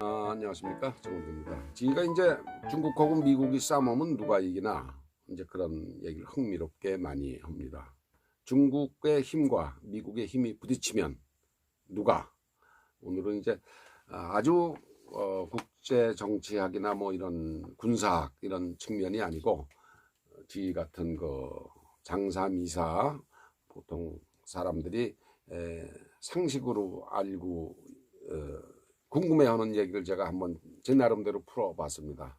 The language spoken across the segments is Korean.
아, 안녕하십니까 정원입니다. 지가 이제 중국하고 미국이 싸우면 누가 이기나 이제 그런 얘기를 흥미롭게 많이 합니다. 중국의 힘과 미국의 힘이 부딪히면 누가 오늘은 이제 아, 아주 어, 국제 정치학이나 뭐 이런 군사학 이런 측면이 아니고 지 같은 그 장사 미사 보통 사람들이 에, 상식으로 알고 어, 궁금해하는 얘기를 제가 한번 제 나름대로 풀어봤습니다.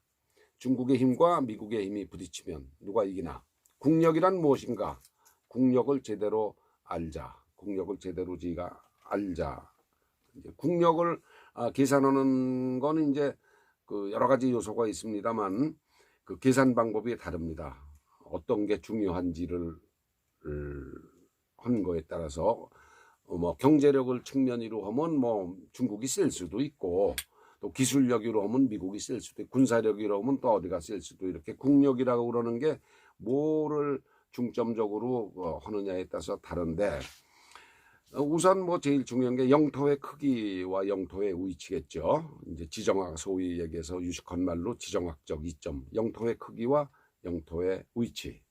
중국의 힘과 미국의 힘이 부딪히면 누가 이기나? 국력이란 무엇인가? 국력을 제대로 알자. 국력을 제대로 지가 알자. 국력을 아, 계산하는 거는 이제 그 여러 가지 요소가 있습니다만 그 계산 방법이 다릅니다. 어떤 게 중요한지를 을, 한 거에 따라서 어, 뭐 경제력을 측면으로 하면 뭐 중국이 셀 수도 있고 또 기술력으로 하면 미국이 셀 수도 있고 군사력으로 하면 또 어디가 셀 수도 이렇게 국력이라고 그러는 게 뭐를 중점적으로 어, 하느냐에 따라서 다른데 어, 우선 뭐 제일 중요한 게 영토의 크기와 영토의 위치겠죠. 이제 지정학 소위 얘기해서 유식한 말로 지정학적 이점, 영토의 크기와 영토의 위치.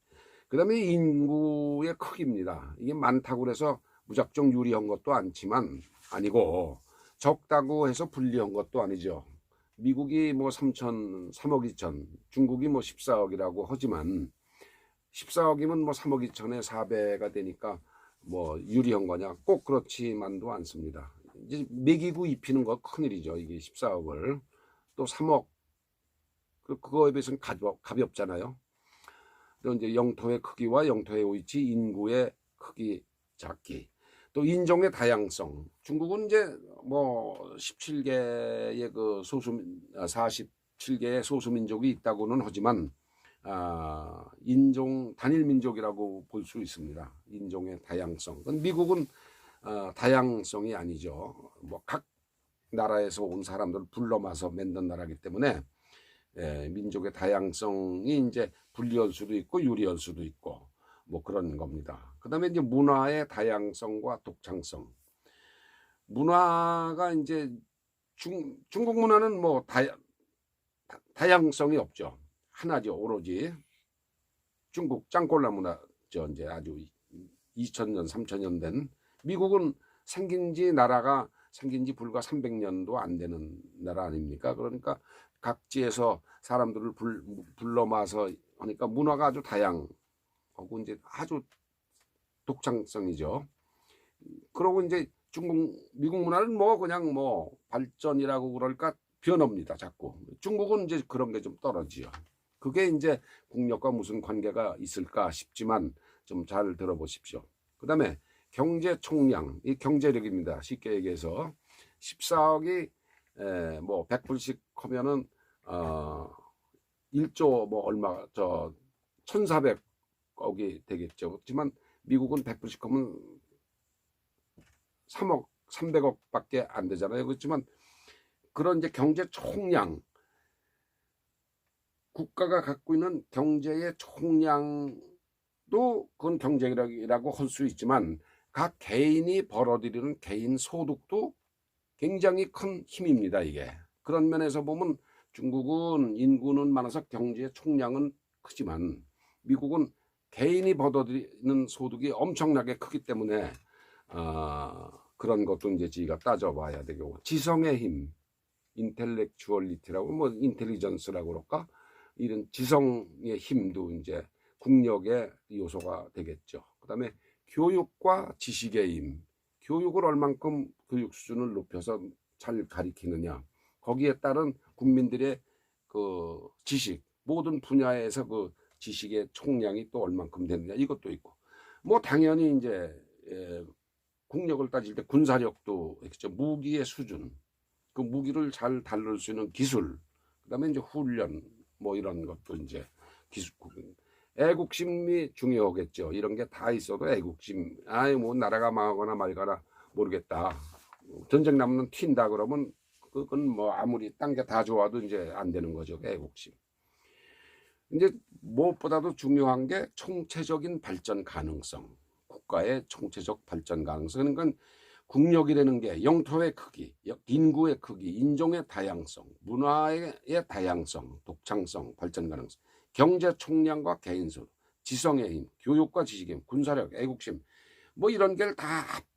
그다음에 인구의 크기입니다. 이게 많다고 그래서 무작정 유리한 것도 않지만 아니고 적다고 해서 불리한 것도 아니죠. 미국이 뭐 3천, 3억 2천, 중국이 뭐 14억이라고 하지만 14억이면 뭐 3억 2천에 4배가 되니까 뭐 유리한 거냐? 꼭 그렇지만도 않습니다. 이제 매기고 입히는 거 큰일이죠. 이게 14억을 또 3억 그 그거에 비해서는 가볍, 가볍잖아요. 또 이제 영토의 크기와 영토의 위치, 인구의 크기 작기, 또 인종의 다양성. 중국은 이제 뭐 17개의 그 소수민, 47개의 소수민족이 있다고는 하지만 아, 인종 단일 민족이라고 볼 수 있습니다. 인종의 다양성. 미국은 어, 다양성이 아니죠. 뭐 각 나라에서 온 사람들을 불러마서 만든 나라기 때문에 예, 민족의 다양성이 이제 불리할 수도 있고 유리할 수도 있고 뭐 그런 겁니다. 그 다음에 이제 문화의 다양성과 독창성. 문화가 이제 중 중국 문화는 뭐 다양 다양성이 없죠. 하나죠. 오로지 중국 짱콜라 문화죠. 이제 아주 2000년, 3000년 된 미국은 생긴 지 나라가 생긴 지 불과 300년도 안 되는 나라 아닙니까? 그러니까 각지에서 사람들을 불, 불러 마서 하니까 문화가 아주 다양 하고 이제 아주 독창성이죠. 그러고 이제 중국, 미국 문화는 뭐 그냥 뭐 발전이라고 그럴까 변합니다. 자꾸. 중국은 이제 그런 게 좀 떨어지요. 그게 이제 국력과 무슨 관계가 있을까 싶지만 좀 잘 들어보십시오. 그 다음에 경제 총량, 이 경제력입니다. 쉽게 얘기해서 14억이 에, 뭐 100불씩 하면은 어 1조 뭐 얼마 저 1,400 억이 되겠죠. 그렇지만 미국은 100불씩 하면 3억 300억 밖에 안 되잖아요. 그렇지만 그런 이제 경제 총량 국가가 갖고 있는 경제의 총량도 그건 경제력이라고 할 수 있지만 각 개인이 벌어들이는 개인 소득도 굉장히 큰 힘입니다. 이게 그런 면에서 보면 중국은 인구는 많아서 경제의 총량은 크지만 미국은 개인이 벌어들이는 소득이 엄청나게 크기 때문에 어, 그런 것도 이제 저희가 따져봐야 되고 지성의 힘, 인텔렉추얼리티라고 뭐 인텔리전스라고 그럴까? 이런 지성의 힘도 이제 국력의 요소가 되겠죠. 그다음에 교육과 지식의 힘, 교육을 얼만큼 교육 수준을 높여서 잘 가리키느냐. 거기에 따른 국민들의 그 지식 모든 분야에서 그 지식의 총량이 또 얼만큼 되느냐 이것도 있고. 뭐 당연히 이제 에, 국력을 따질 때 군사력도 있겠죠. 무기의 수준. 그 무기를 잘 다룰 수 있는 기술. 그다음에 이제 훈련 뭐 이런 것도 이제 기술 애국심이 중요하겠죠. 이런 게 다 있어도 애국심. 아이 뭐 나라가 망하거나 말거나 모르겠다. 전쟁 나면 튄다 그러면 그건 뭐 아무리 딴 게 다 좋아도 이제 안 되는 거죠. 애국심 이제 무엇보다도 중요한 게 총체적인 발전 가능성 국가의 총체적 발전 가능성. 그러니까 국력이라는 게 영토의 크기, 인구의 크기, 인종의 다양성, 문화의 다양성, 독창성, 발전 가능성, 경제 총량과 개인수, 지성의 힘, 교육과 지식의 힘, 군사력, 애국심. 뭐 이런 게 다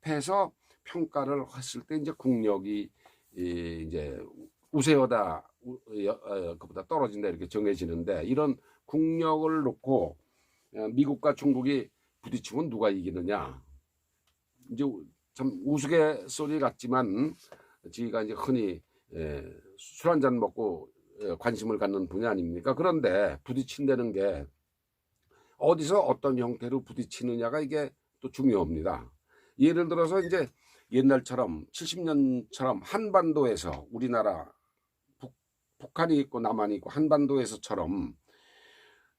합해서 평가를 했을 때 이제 국력이 이 이제 우세하다, 그보다 떨어진다 이렇게 정해지는데 이런 국력을 놓고 어, 미국과 중국이 부딪히면 누가 이기느냐? 이제 참 우스갯소리 같지만 저희가 이제 흔히 술 한 잔 먹고 에, 관심을 갖는 분야 아닙니까? 그런데 부딪힌다는 게 어디서 어떤 형태로 부딪히느냐가 이게 또 중요합니다. 예를 들어서 이제 옛날처럼 70년처럼 한반도에서 우리나라 북, 북한이 있고 남한이 있고 한반도에서처럼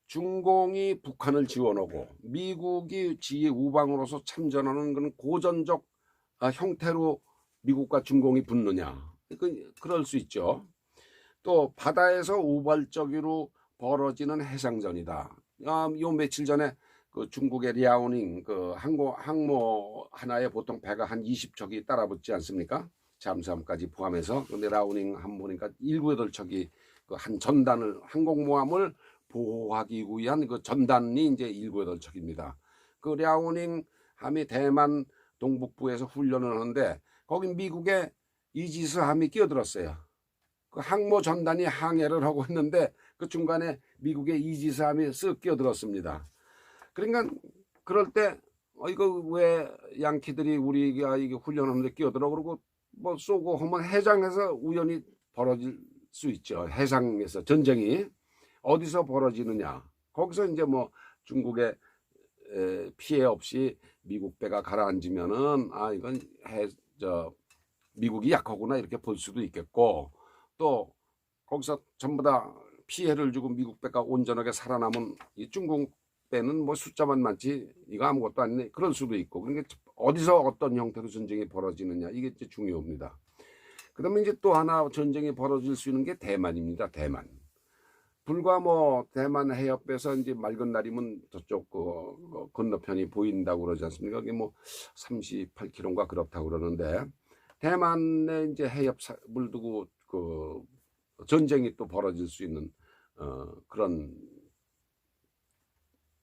중공이 북한을 지원하고 미국이 지의 우방으로서 참전하는 그런 고전적 아, 형태로 미국과 중공이 붙느냐 그, 그럴 수 있죠. 또 바다에서 우발적으로 벌어지는 해상전이다. 아, 요 며칠 전에 그 중국의 리아오닝 그 항모 항모 하나에 보통 배가 한 20척이 따라붙지 않습니까? 잠수함까지 포함해서 근데 라오닝 함보니까 일곱 여덟 척이 그 한 전단을 항공모함을 보호하기 위한 그 전단이 이제 일곱 여덟 척입니다. 그 랴오닝 함이 대만 동북부에서 훈련을 하는데 거기 미국의 이지스 함이 끼어들었어요. 그 항모 전단이 항해를 하고 있는데 그 중간에 미국의 이지스 함이 쓱 끼어들었습니다. 그러니까 그럴 때 어, 이거 왜 양키들이 우리가 이게 훈련하는데 끼어들어 그러고 뭐 쏘고 하면 해상에서 우연히 벌어질 수 있죠. 해상에서 전쟁이 어디서 벌어지느냐. 거기서 이제 뭐 중국의 에, 피해 없이 미국 배가 가라앉으면은 아 이건 해 저 미국이 약하구나 이렇게 볼 수도 있겠고 또 거기서 전부 다 피해를 주고 미국 배가 온전하게 살아남은 이 중국 배는 뭐 숫자만 많지 이거 아무것도 아니네 그럴 수도 있고 그러니까 어디서 어떤 형태로 전쟁이 벌어지느냐 이게 이제 중요합니다. 그 다음에 이제 또 하나 전쟁이 벌어질 수 있는 게 대만입니다. 대만. 불과 뭐 대만 해협에서 이제 맑은 날이면 저쪽 그 어, 건너편이 보인다고 그러지 않습니까? 그게 뭐 38km인가 그렇다고 그러는데 대만의 이제 해협 사- 물 두고 그 전쟁이 또 벌어질 수 있는 어 그런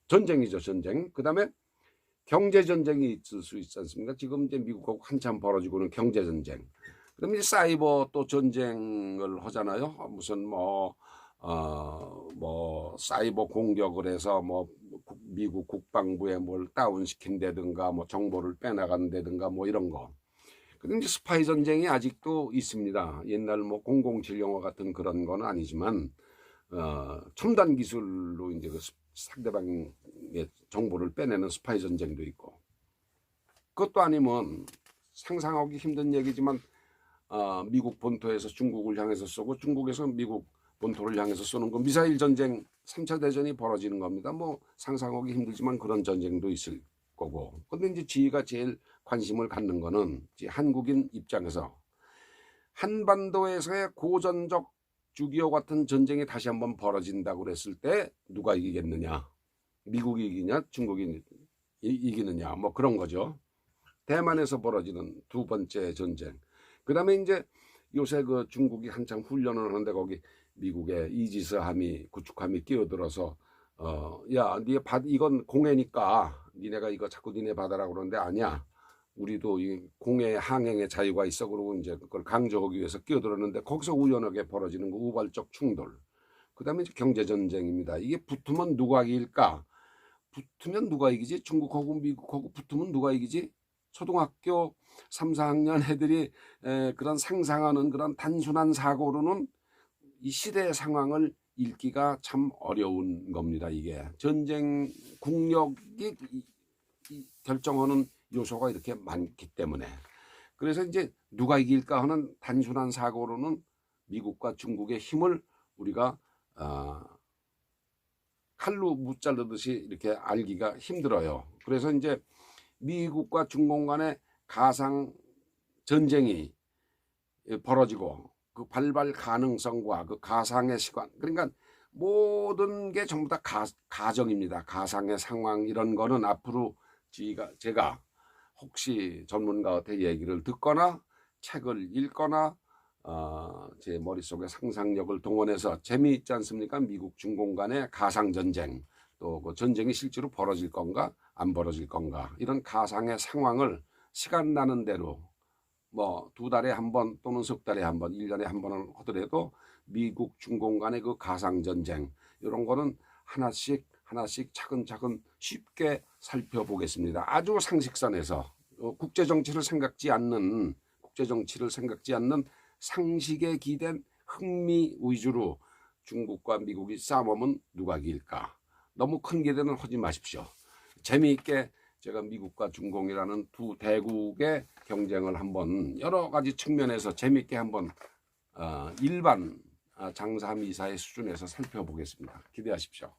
전쟁이죠 전쟁. 그 다음에 경제 전쟁이 있을 수 있지 않습니까? 지금 이제 미국하고 한참 벌어지고는 경제 전쟁. 그다음에 이제 사이버 또 전쟁을 하잖아요. 무슨 뭐 어, 뭐, 사이버 공격을 해서 뭐, 국- 미국 국방부에 뭘 다운시킨다든가, 뭐, 정보를 빼나간다든가, 뭐, 이런 거. 근데 이제 스파이 전쟁이 아직도 있습니다. 옛날 뭐, 007 영화 같은 그런 건 아니지만, 어, 첨단 기술로 이제 그 스- 상대방의 정보를 빼내는 스파이 전쟁도 있고. 그것도 아니면 상상하기 힘든 얘기지만, 어, 미국 본토에서 중국을 향해서 쏘고 중국에서 미국 본토를 향해서 쏘는 거 미사일 전쟁 3차 대전이 벌어지는 겁니다. 뭐 상상하기 힘들지만 그런 전쟁도 있을 거고. 근데 이제 지희가 제일 관심을 갖는 거는 한국인 입장에서 한반도에서의 고전적 6.25 같은 전쟁이 다시 한번 벌어진다고 그랬을 때 누가 이기겠느냐? 미국이 이기냐? 중국이 이- 이기느냐? 뭐 그런 거죠. 대만에서 벌어지는 두 번째 전쟁. 그 다음에 이제 요새 그 중국이 한창 훈련을 하는데 거기 미국의 이지스 함이 구축함이 끼어들어서 어야 네받 이건 공해니까 니네가 이거 자꾸 니네 받아라 그러는데 아니야 우리도 이 공해 항행의 자유가 있어 그러고 이제 그걸 강조하기 위해서 끼어들었는데 거기서 우연하게 벌어지는 거 우발적 충돌 그다음에 이제 경제 전쟁입니다 이게 붙으면 누가 이길까 붙으면 누가 이기지? 중국하고 미국하고 붙으면 누가 이기지? 초등학교 3, 4학년 애들이 에, 그런 상상하는 그런 단순한 사고로는 이 시대의 상황을 읽기가 참 어려운 겁니다. 이게. 전쟁 국력이 결정하는 요소가 이렇게 많기 때문에. 그래서 이제 누가 이길까 하는 단순한 사고로는 미국과 중국의 힘을 우리가 아, 칼로 무 자르듯이 이렇게 알기가 힘들어요. 그래서 이제 미국과 중공 간의 가상 전쟁이 벌어지고 그 발발 가능성과 그 가상의 시간 그러니까 모든 게 전부 다 가, 가정입니다. 가상의 상황 이런 거는 앞으로 제가, 제가 혹시 전문가한테 얘기를 듣거나 책을 읽거나 어, 제 머릿속에 상상력을 동원해서 재미있지 않습니까? 미국 중공 간의 가상 전쟁 또 그 전쟁이 실제로 벌어질 건가 안 벌어질 건가 이런 가상의 상황을 시간 나는 대로 뭐 두 달에 한 번 또는 석 달에 한 번, 일 년에 한 번은 하더라도 미국 중공 간의 그 가상 전쟁 이런 거는 하나씩 하나씩 차근차근 쉽게 살펴보겠습니다. 아주 상식선에서 어, 국제 정치를 생각지 않는 국제 정치를 생각지 않는 상식에 기댄 흥미 위주로 중국과 미국이 싸움하면 누가 이길까? 너무 큰 기대는 하지 마십시오. 재미있게 제가 미국과 중공이라는 두 대국의 경쟁을 한번 여러 가지 측면에서 재미있게 한번 어, 일반 아, 장사 미사의 수준에서 살펴보겠습니다. 기대하십시오.